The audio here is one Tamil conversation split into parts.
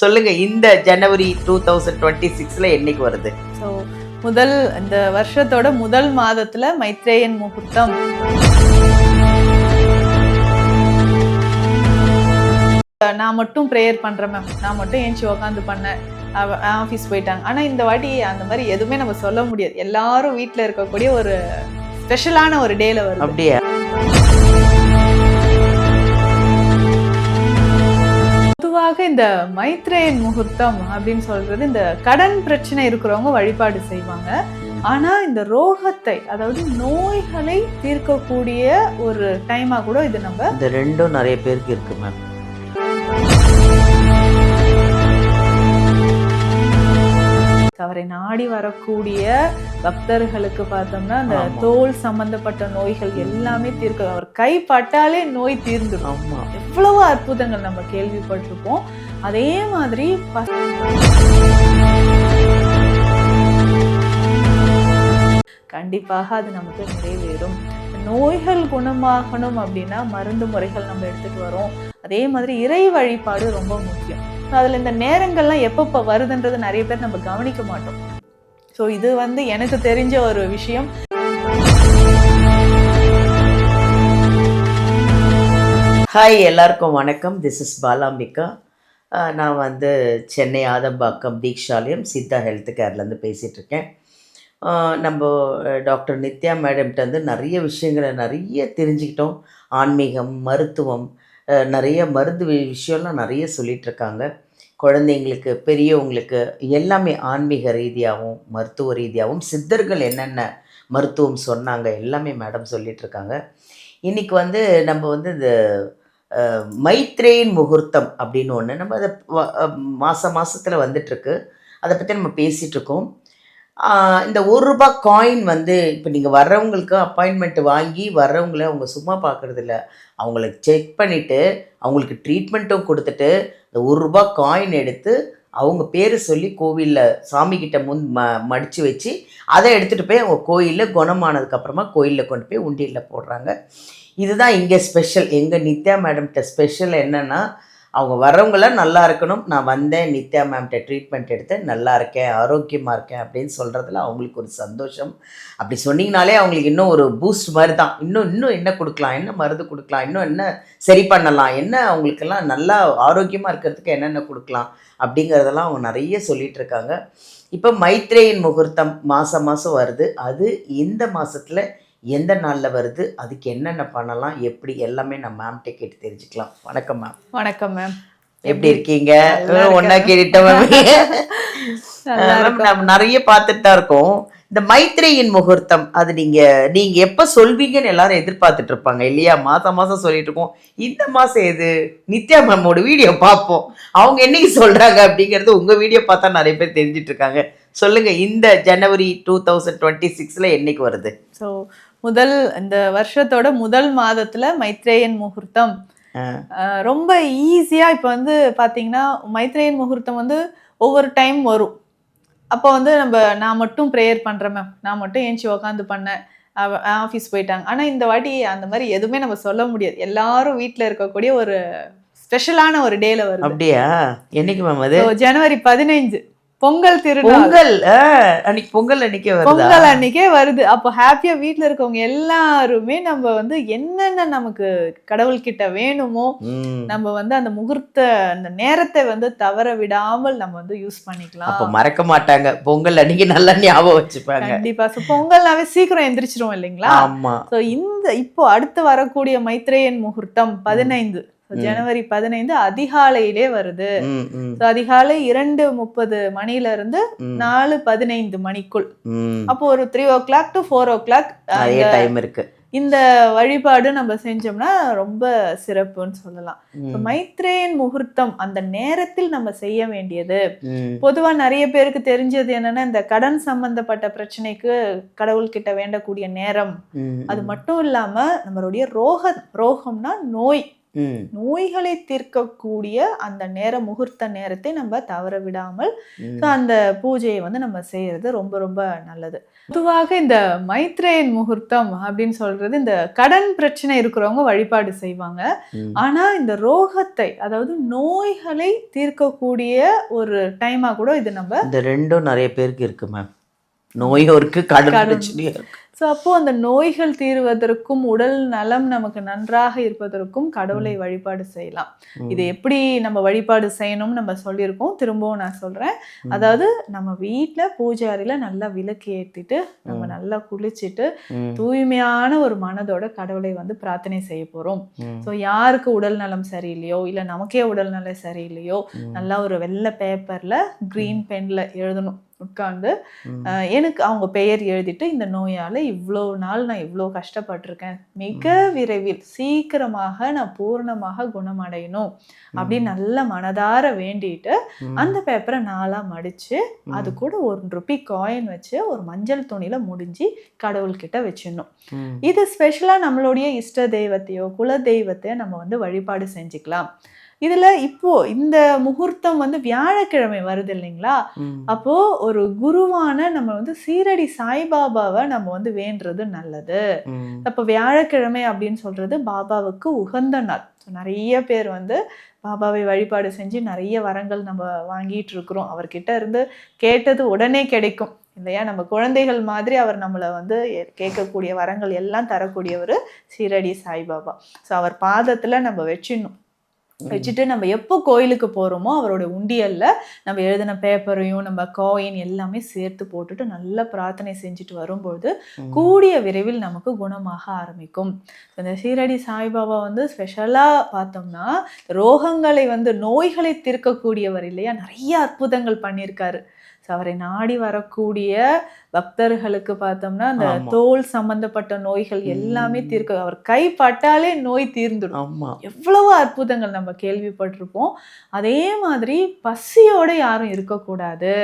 சொல்லுங்க இந்த ஜனவரி டூ தௌசண்ட் டுவெண்ட்டி சிக்ஸ்ல என்னைக்கு வருது? ஸோ முதல் இந்த வருஷத்தோட முதல் மாதத்துல மைத்ரேயன் முகூர்த்தம். நான் மட்டும் ப்ரேயர் பண்றேன் மேம் நான் மட்டும் ஏஞ்சி உக்காந்து பண்ணேன். ஆஃபீஸ் போயிட்டாங்க. ஆனா இந்த வாட்டி அந்த மாதிரி எதுவுமே நம்ம சொல்ல முடியாது. எல்லாரும் வீட்ல இருக்கக்கூடிய ஒரு ஸ்பெஷலான ஒரு டேல வருது. அப்படியே? பொதுவாக இந்த மைத்ரேயன் முகூர்த்தம் அப்படின்னு சொல்றது இந்த கடன் பிரச்சனை இருக்கிறவங்க வழிபாடு செய்வாங்க. ஆனா இந்த ரோகத்தை அதாவது நோய்களை தீர்க்கக்கூடிய ஒரு டைமா கூட இது நம்ம இந்த ரெண்டும் நிறைய பேருக்கு இருக்கு மேம் அவரை நாடி வரக்கூடிய பக்தர்களுக்கு பார்த்தோம்னா அந்த. தோல் சம்பந்தப்பட்ட நோய்கள் எல்லாமே தீர்க்க அவர் கை பட்டாலே நோய் தீர்ந்துடும் எவ்வளவு அற்புதங்கள் நம்ம கேள்விப்பட்டிருப்போம். அதே மாதிரி கண்டிப்பாக அது நமக்கு நிறைவேறும். நோய்கள் குணமாகணும் அப்படின்னா மருந்து முறைகள் நம்ம எடுத்துட்டு வரோம். அதே மாதிரி இறை வழிபாடு ரொம்ப முக்கியம். அதில் இந்த நேரங்கள்லாம் எப்பப்போ வருதுன்றது நிறைய பேர் நம்ம கவனிக்க மாட்டோம். ஸோ இது வந்து எனக்கு தெரிஞ்ச ஒரு விஷயம். ஹாய் எல்லாருக்கும் வணக்கம். This is Balambika. நான் வந்து சென்னை ஆதம்பாக்கம் தீக்ஷாலயம் சித்தா ஹெல்த் கேர்லேருந்து பேசிகிட்ருக்கேன் நம்ம டாக்டர் நித்யா மேடம்கிட்ட வந்து நிறைய விஷயங்களை நிறைய தெரிஞ்சுக்கிட்டோம். ஆன்மீகம் மருத்துவம் நிறைய மருந்து விஷயம்லாம் நிறைய சொல்லிகிட்ருக்காங்க குழந்தைங்களுக்கு பெரியவங்களுக்கு எல்லாமே ஆன்மீக ரீதியாகவும் மருத்துவ ரீதியாகவும் சித்தர்கள் என்னென்ன மருத்துவம் சொன்னாங்க எல்லாமே மேடம் சொல்லிகிட்ருக்காங்க இருக்காங்க இன்னைக்கு வந்து நம்ம வந்து இந்த மைத்ரேயின் முகூர்த்தம் அப்படின்னு ஒன்று நம்ம அதை மாத மாதத்தில் மாசத்தில் வந்துட்டுருக்கு. அதை பற்றி நம்ம பேசிகிட்ருக்கோம் இந்த ஒரு ரூபாய் காயின் வந்து இப்போ நீங்கள் வர்றவங்களுக்கு அப்பாயின்மெண்ட் வாங்கி வர்றவங்கள அவங்க சும்மா பார்க்குறதில்ல அவங்கள செக் பண்ணிவிட்டு அவங்களுக்கு ட்ரீட்மெண்ட்டும் கொடுத்துட்டு இந்த ஒரு ரூபாய் காயின் எடுத்து அவங்க பேர் சொல்லி கோவிலில் சாமிக்கிட்ட முன் ம மடித்து வச்சு அதை எடுத்துகிட்டு போய் அவங்க கோயிலில் குணமானதுக்கப்புறமா கோயிலில் கொண்டு போய் உண்டியலில் போடுறாங்க. இதுதான் இங்கே ஸ்பெஷல் எங்கள் நித்யா மேடம்கிட்ட ஸ்பெஷல் என்னென்னா அவங்க வரவங்களாம் நல்லா இருக்கணும். நான் வந்தேன் நித்யா மேம்கிட்ட ட்ரீட்மெண்ட் எடுத்தேன் நல்லா இருக்கேன் ஆரோக்கியமாக இருக்கேன் அப்படின்னு சொல்கிறதுல அவங்களுக்கு ஒரு சந்தோஷம். அப்படி சொன்னீங்கனாலே அவங்களுக்கு இன்னும் ஒரு பூஸ்ட் மாதிரி தான் இன்னும் இன்னும் என்ன கொடுக்கலாம் என்ன மருந்து கொடுக்கலாம் இன்னும் என்ன சரி பண்ணலாம் என்ன அவங்களுக்கெல்லாம் நல்லா ஆரோக்கியமாக இருக்கிறதுக்கு என்னென்ன கொடுக்கலாம் அப்படிங்கிறதெல்லாம் அவங்க நிறைய சொல்லிகிட்ருக்காங்க இப்போ மைத்ரேயின் முகூர்த்தம் மாதம் மாதம் வருது. அது இந்த மாதத்தில் எந்த நாளில் வருது அதுக்கு என்னென்ன பண்ணலாம் எப்படி எல்லாமே நான் மேம்கிட்ட கேட்டு தெரிஞ்சுக்கலாம். வணக்கம் மேம் வணக்கம் மேம் எப்படி இருக்கீங்க? ஒன்றா இருக்கும். நம்ம நிறைய பார்த்துட்டு தான் இருக்கோம். இந்த மைத்ரேயன் முகூர்த்தம் அது நீங்க நீங்க எப்ப சொல்வீங்கன்னு எல்லாரும் எதிர்பார்த்துட்டு இருப்பாங்க இல்லையா? மாசம் மாசம் சொல்லிட்டு இருக்கோம். இந்த மாசம் எது? நித்யா மேமோட வீடியோ பார்ப்போம். அவங்க என்னைக்கு சொல்றாங்க அப்படிங்கிறது உங்க வீடியோ பார்த்தா நிறைய பேர் தெரிஞ்சிட்டு இருக்காங்க. சொல்லுங்க இந்த ஜனவரி டூ தௌசண்ட் டுவெண்ட்டி சிக்ஸ்ல என்னைக்கு வருது? ஸோ முதல் இந்த வருஷத்தோட முதல் மாதத்துல மைத்ரேயன் முகூர்த்தம். ரொம்ப ஈஸியா இப்போ வந்து பாத்தீங்கன்னா மைத்ரேயன் முகூர்த்தம் வந்து ஒவ்வொரு டைம் வரும். அப்போ வந்து நம்ம நான் மட்டும் ப்ரேயர் பண்றேன் மேம் நான் மட்டும் ஏஞ்சி உக்காந்து பண்ணேன். ஆஃபீஸ் போயிட்டாங்க. ஆனா இந்த வாட்டி அந்த மாதிரி எதுவுமே நம்ம சொல்ல முடியாது. எல்லாரும் வீட்ல இருக்கக்கூடிய ஒரு ஸ்பெஷலான ஒரு டேல வருது. அப்படியா? என்னைக்கு மேம் அது? ஜனவரி பதினைஞ்சு பொங்கல் திருநாள். பொங்கல் அன்னைக்கு பொங்கல் அன்னைக்கே வருதா? பொங்கல் அன்னைக்கே வருது. அப்போ ஹாப்பியா வீட்ல இருக்கவங்க எல்லாருமே நம்ம வந்து என்னென்ன நமக்கு கடவுள்கிட்ட வேணுமோ ம். நம்ம வந்து அந்த முகூர்த்த அந்த நேரத்தை வந்து தவற விடாமல் நம்ம வந்து யூஸ் அப்ப பண்ணிக்கலாம் மறக்க மாட்டாங்க. பொங்கல் அன்னைக்கு நல்லா ஞாபகம் வச்சுப்பாங்க. கண்டிப்பா. ஸோ பொங்கல்னாவே சீக்கிரம் எந்திரிச்சிரும் இல்லைங்களா? ஆமா. ஸோ இந்த இப்போ அடுத்து வரக்கூடிய மைத்ரேயன் முகூர்த்தம் பதினைந்து. ஜனவரி பதினைந்து அதிகாலையிலே வருது. அதிகாலை இரண்டு முப்பது மணில இருந்து நாலு பதினைந்து மணிக்குள். அப்போ ஒரு three o'clock to four o'clock time இருக்கு. இந்த வழிபாடு நம்ம செஞ்சோம்னா ரொம்ப சிறப்புன்னு சொல்லலாம். மைத்ரேயன் முகூர்த்தம் அந்த நேரத்தில் நம்ம செய்ய வேண்டியது. பொதுவா நிறைய பேருக்கு தெரிஞ்சது என்னன்னா இந்த கடன் சம்பந்தப்பட்ட பிரச்சனைக்கு கடவுள்கிட்ட வேண்டக்கூடிய நேரம். அது மட்டும் இல்லாம நம்மளுடைய ரோக ரோகம்னா நோய். நோய்களை தீர்க்கக்கூடிய அந்த நேர முகூர்த்த நேரத்தை நம்ம தவற விடாமல் அந்த பூஜையை வந்து நம்ம செய்யறது ரொம்ப ரொம்ப நல்லது. பொதுவாக இந்த மைத்ரேயன் முகூர்த்தம் அப்படின்னு சொல்றது இந்த கடன் பிரச்சனை இருக்கிறவங்க வழிபாடு செய்வாங்க. ஆனா இந்த ரோகத்தை அதாவது நோய்களை தீர்க்கக்கூடிய ஒரு டைமா கூட இது நம்ம இந்த ரெண்டும் நிறைய பேருக்கு இருக்கு மேம் நோயும் இருக்கு கடன் கடன். பிரச்சனையும் இருக்கு ஸோ அப்போ அந்த நோய்கள் தீர்வதற்கும் உடல் நலம் நமக்கு நன்றாக இருப்பதற்கும் கடவுளை வழிபாடு செய்யலாம். இது எப்படி நம்ம வழிபாடு செய்யணும்னு நம்ம சொல்லியிருக்கோம் திரும்பவும் நான் சொல்றேன். அதாவது நம்ம வீட்ல பூஜை அறையில நல்லா விளக்கு ஏத்திட்டு நம்ம. நல்லா குளிச்சுட்டு. தூய்மையான ஒரு மனதோட கடவுளை வந்து பிரார்த்தனை செய்ய போறோம். ஸோ யாருக்கு உடல் நலம் சரியில்லையோ இல்ல நமக்கே உடல் நலம் சரியில்லையோ. நல்லா ஒரு வெள்ளை பேப்பர்ல கிரீன் பென்ல எழுதணும் உட்கார்ந்து எனக்கு அவங்க பெயர் எழுதிட்டு இந்த நோயால இவ்வளோ நாள் நான் இவ்வளோ கஷ்டப்பட்டிருக்கேன் மிக விரைவில் சீக்கிரமாக நான் பூர்ணமாக குணமடையணும் அப்படின்னு நல்ல மனதார வேண்டிட்டு. அந்த பேப்பரை நாளா மடிச்சு ம். அது கூட ஒரு ருபி காயின் வச்சு ஒரு மஞ்சள் துணியில முடிஞ்சு கடவுள்கிட்ட வச்சிடணும். இது ஸ்பெஷலா நம்மளுடைய இஷ்ட தெய்வத்தையோ குல தெய்வத்தையோ நம்ம வந்து வழிபாடு செஞ்சுக்கலாம் இதுல இப்போ இந்த முகூர்த்தம் வந்து வியாழக்கிழமை வருது இல்லைங்களா. அப்போ ஒரு குருவான நம்ம வந்து சீரடி சாய்பாபாவை நம்ம வந்து வேண்டுறது நல்லது. அப்போ வியாழக்கிழமை அப்படின்னு சொல்றது பாபாவுக்கு உகந்த நாள். நிறைய பேர் வந்து பாபாவை வழிபாடு செஞ்சு நிறைய வரங்கள் நம்ம வாங்கிட்டு இருக்கிறோம். அவர்கிட்ட இருந்து கேட்டது உடனே கிடைக்கும். இல்லையா? நம்ம குழந்தைகள் மாதிரி அவர் நம்மளை வந்து கேட்கக்கூடிய வரங்கள் எல்லாம் தரக்கூடியவர் சீரடி சாய்பாபா. ஸோ அவர் பாதத்துல நம்ம வச்சிடணும். வச்சுட்டு நம்ம எப்போ கோயிலுக்கு போகிறோமோ அவரோட உண்டியல்ல நம்ம எழுதின பேப்பரையும் நம்ம காயின் எல்லாமே சேர்த்து போட்டுட்டு நல்லா பிரார்த்தனை செஞ்சுட்டு வரும்பொழுது. கூடிய விரைவில் நமக்கு குணமாக ஆரம்பிக்கும். இந்த சீரடி சாய்பாபா வந்து ஸ்பெஷலாக பார்த்தோம்னா ரோகங்களை வந்து நோய்களை தீர்க்கக்கூடியவர் இல்லையா? நிறைய அற்புதங்கள் பண்ணியிருக்காரு. ஸோ அவரை நாடி வரக்கூடிய பக்தர்களுக்கு பார்த்தோம்னா அந்த. தோல் சம்பந்தப்பட்ட நோய்கள் எல்லாமே. தீர்க்க அவர் கை பட்டாலே நோய் தீர்ந்துடும் எவ்வளவு அற்புதங்கள் நம்ம கேள்விப்பட்டிருப்போம் அதே மாதிரி பசியோட யாரும் இருக்கக்கூடாது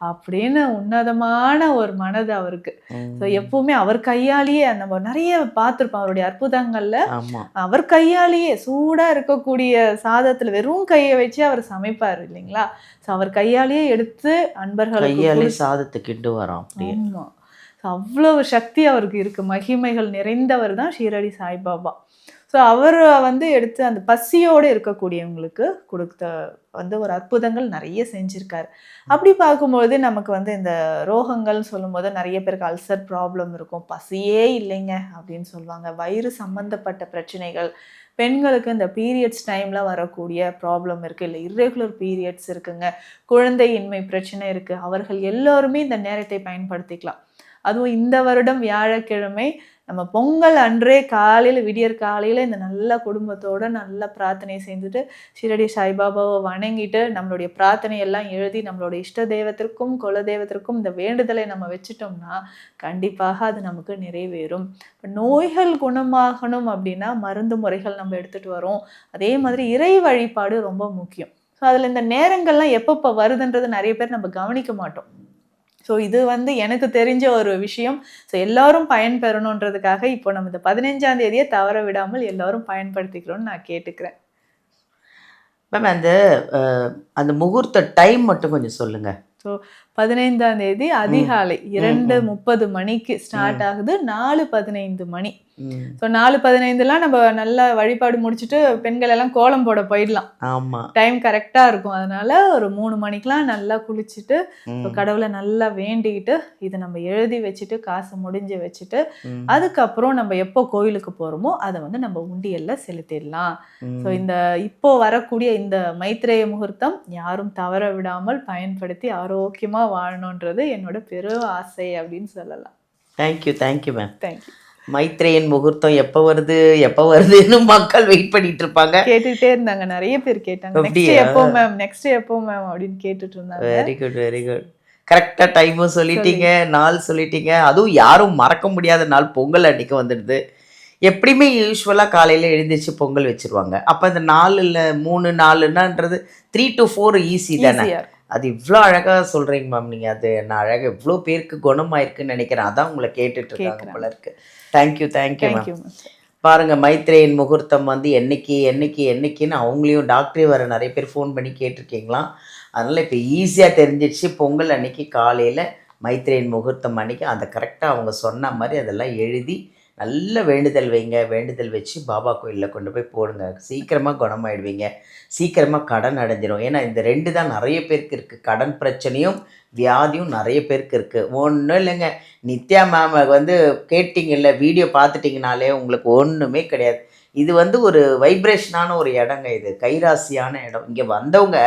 அப்படின்னு உன்னதமான ஒரு மனது அவருக்கு. ஸோ எப்பவுமே அவர் கையாலேயே நம்ம நிறைய பார்த்துருப்போம் அவருடைய அற்புதங்கள்ல. அவர் கையாலேயே சூடா இருக்கக்கூடிய சாதத்துல வெறும் கையை வச்சு அவர் சமைப்பார் இல்லைங்களா? ஸோ அவர் கையாலேயே எடுத்து அன்பர்களுக்கு கையாலே கொடுத்து- சாதத்தை கிண்டு வரோம் So, அவ்வளவு சக்தி அவருக்கு இருக்கு. மகிமைகள் நிறைந்தவர் தான் ஷீரடி சாய்பாபா. ஸோ அவர் வந்து எடுத்து அந்த பசியோடு இருக்கக்கூடியவங்களுக்கு கொடுத்த வந்து ஒரு அற்புதங்கள் நிறைய செஞ்சுருக்காரு. அப்படி பார்க்கும்போது நமக்கு வந்து இந்த ரோகங்கள் சொல்லும்போது நிறைய பேருக்கு அல்சர் ப்ராப்ளம் இருக்கும். பசியே இல்லைங்க அப்படின்னு சொல்லுவாங்க. வயிறு சம்மந்தப்பட்ட பிரச்சனைகள் பெண்களுக்கு இந்த பீரியட்ஸ் டைமில் வரக்கூடிய ப்ராப்ளம் இருக்குது இல்லை இர்ரெகுலர் பீரியட்ஸ் இருக்குங்க. குழந்தையின்மை பிரச்சனை இருக்குது அவர்கள் எல்லோருமே இந்த நேரத்தை பயன்படுத்திக்கலாம். அதுவும் இந்த வருடம் வியாழக்கிழமை நம்ம பொங்கல் அன்றே காலையில் விடியற் காலையில் இந்த நல்ல குடும்பத்தோடு நல்ல பிரார்த்தனை செஞ்சுட்டு ஷிரடி சாய்பாபாவை வணங்கிட்டு நம்மளுடைய பிரார்த்தனை எல்லாம் எழுதி நம்மளோட இஷ்ட தெய்வத்திற்கும் குல தெய்வத்திற்கும் இந்த வேண்டுதலை நம்ம வச்சுட்டோம்னா கண்டிப்பாக அது நமக்கு நிறைவேறும். நோய்கள் குணமாகணும் அப்படின்னா மருந்து முறைகள் நம்ம எடுத்துகிட்டு வரோம். அதே மாதிரி இறை வழிபாடு ரொம்ப முக்கியம். ஸோ அதில் இந்த நேரங்கள்லாம் எப்பப்போ வருதுன்றது நிறைய பேர் நம்ம கவனிக்க மாட்டோம். ஸோ இது வந்து எனக்கு தெரிஞ்ச ஒரு விஷயம். ஸோ எல்லாரும் பயன்பெறணுன்றதுக்காக இப்போ நம்ம இந்த பதினஞ்சாம் தேதியை தவற விடாமல் எல்லாரும் பயன்படுத்திக்கிறோம்னு நான் கேட்டுக்கிறேன். மேம் அந்த அந்த முகூர்த்த டைம் மட்டும் கொஞ்சம் சொல்லுங்க. பதினைந்தாம் தேதி அதிகாலை இரண்டு. முப்பது மணிக்கு ஸ்டார்ட் ஆகுது நாலு பதினைந்து மணி. ஸோ நாலு பதினைந்துலாம் நம்ம நல்லா வழிபாடு முடிச்சுட்டு பெண்கள் எல்லாம் கோலம் போட போயிடலாம் டைம் கரெக்டாக இருக்கும் அதனால ஒரு மூணு மணிக்கெலாம் நல்லா குளிச்சுட்டு கடவுளை நல்லா வேண்டிக்கிட்டு இதை நம்ம எழுதி வச்சுட்டு காசு முடிஞ்சு வச்சுட்டு. அதுக்கப்புறம் நம்ம எப்போ கோயிலுக்கு போகிறோமோ அதை வந்து நம்ம உண்டியல்ல செலுத்திடலாம். ஸோ இந்த இப்போ வரக்கூடிய இந்த மைத்ரேய முகூர்த்தம் யாரும் தவற விடாமல் பயன்படுத்தி ஆரோக்கியமா வாழணுன்றது என்னோட பெரும் ஆசை அப்படின்னு சொல்லலாம். Thank you thank you ma'am thank you Maitreyan முகூர்த்தம் எப்போ வருது எப்போ வருதுன்னு மக்கள் வெயிட் பண்ணிட்டு இருப்பாங்க. கேட்டுட்டே இருந்தாங்க நிறைய பேர் கேட்டாங்க. நெக்ஸ்ட்? எப்போ மேம் நெக்ஸ்ட் எப்போ மேம் அப்படின்னு கேட்டுட்டு இருந்தாங்க. வெரி குட் வெரி குட் கரெக்டாக டைமும் சொல்லிட்டீங்க நாள் சொல்லிட்டீங்க. அதுவும் யாரும் மறக்க முடியாத நாள் பொங்கல் அன்னைக்கு வந்துடுது. எப்படியுமே யூஸ்வலாக காலையில் எழுந்திரிச்சு பொங்கல் வச்சிருவாங்க. அப்போ அந்த நாலு இல்லை மூணு நாலுன்னான்றது த்ரீ டு ஃபோர் ஈஸி தானே? அது இவ்வளோ அழகாக சொல்கிறீங்க மேம் நீங்கள் அது நான் அழகாக இவ்வளோ பேருக்கு குணமாயிருக்குன்னு நினைக்கிறேன். அதான் உங்களை கேட்டுட்டு இருக்காங்க. போல இருக்கு. தேங்க்யூ தேங்க்யூ மேம் பாருங்கள் மைத்ரேயன் முகூர்த்தம் வந்து என்னைக்கு என்னைக்கு என்னைக்குன்னு அவங்களையும் டாக்டரே வர நிறைய பேர் ஃபோன் பண்ணி கேட்டிருக்கீங்களாம் அதனால் இப்போ ஈஸியாக தெரிஞ்சிடுச்சு. பொங்கல் அன்னைக்கு காலையில் மைத்ரேயன் முகூர்த்தம் அன்னைக்கு. அந்த கரெக்டாக அவங்க சொன்ன மாதிரி அதெல்லாம் எழுதி நல்ல வேண்டுதல் வைங்க. வேண்டுதல் வச்சு பாபா கோயிலில் கொண்டு போய் போடுங்க. சீக்கிரமாக குணமாயிடுவீங்க. சீக்கிரமாக கடன் அடைஞ்சிரும். ஏன்னா இந்த ரெண்டு தான் நிறைய பேருக்கு இருக்குது கடன் பிரச்சனையும் வியாதியும் நிறைய பேருக்கு இருக்குது ஒன்றும் இல்லைங்க. நித்யா மேம் வந்து கேட்டிங்கல்ல வீடியோ பார்த்துட்டிங்கனாலே உங்களுக்கு ஒன்றுமே கிடையாது. இது வந்து ஒரு வைப்ரேஷனான ஒரு இடங்க இது. கைராசியான இடம். இங்கே வந்தவங்க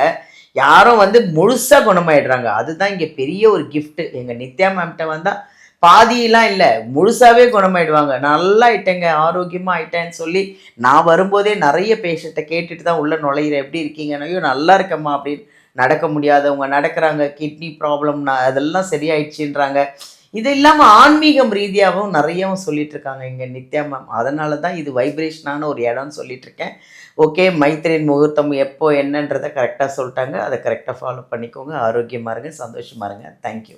யாரும் வந்து முழுசாக குணமாயிடுறாங்க. அதுதான் இங்கே பெரிய ஒரு கிஃப்ட்டு எங்கள் நித்யா மேம்கிட்ட வந்தால் பாதியெல்லாம் இல்லை. முழுசாகவே குணமாயிடுவாங்க. நல்லா ஆயிட்டேங்க ஆரோக்கியமாக ஆயிட்டேன்னு சொல்லி நான் வரும்போதே நிறைய பேஷண்ட்டை கேட்டுட்டு தான் உள்ளே நுழையிறேன். எப்படி இருக்கீங்கன்னு? ஐயோ நல்லா இருக்கம்மா அப்படின்னு. நடக்க முடியாதவங்க நடக்கிறாங்க. கிட்னி ப்ராப்ளம்னா அதெல்லாம் சரியாயிடுச்சுன்றாங்க. இது இல்லாமல் ஆன்மீகம் ரீதியாகவும் நிறையவும் சொல்லிட்டு இருக்காங்க இங்கே நித்யா மேம் அதனால தான் இது வைப்ரேஷனான ஒரு இடம்னு சொல்லிட்டு இருக்கேன் ஓகே மைத்ரேன் முகூர்த்தம் எப்போ என்னன்றதை கரெக்டாக சொல்லிட்டாங்க. அதை கரெக்டாக ஃபாலோ பண்ணிக்கோங்க. ஆரோக்கியமாக இருங்க சந்தோஷமாக இருங்க. தேங்க்யூ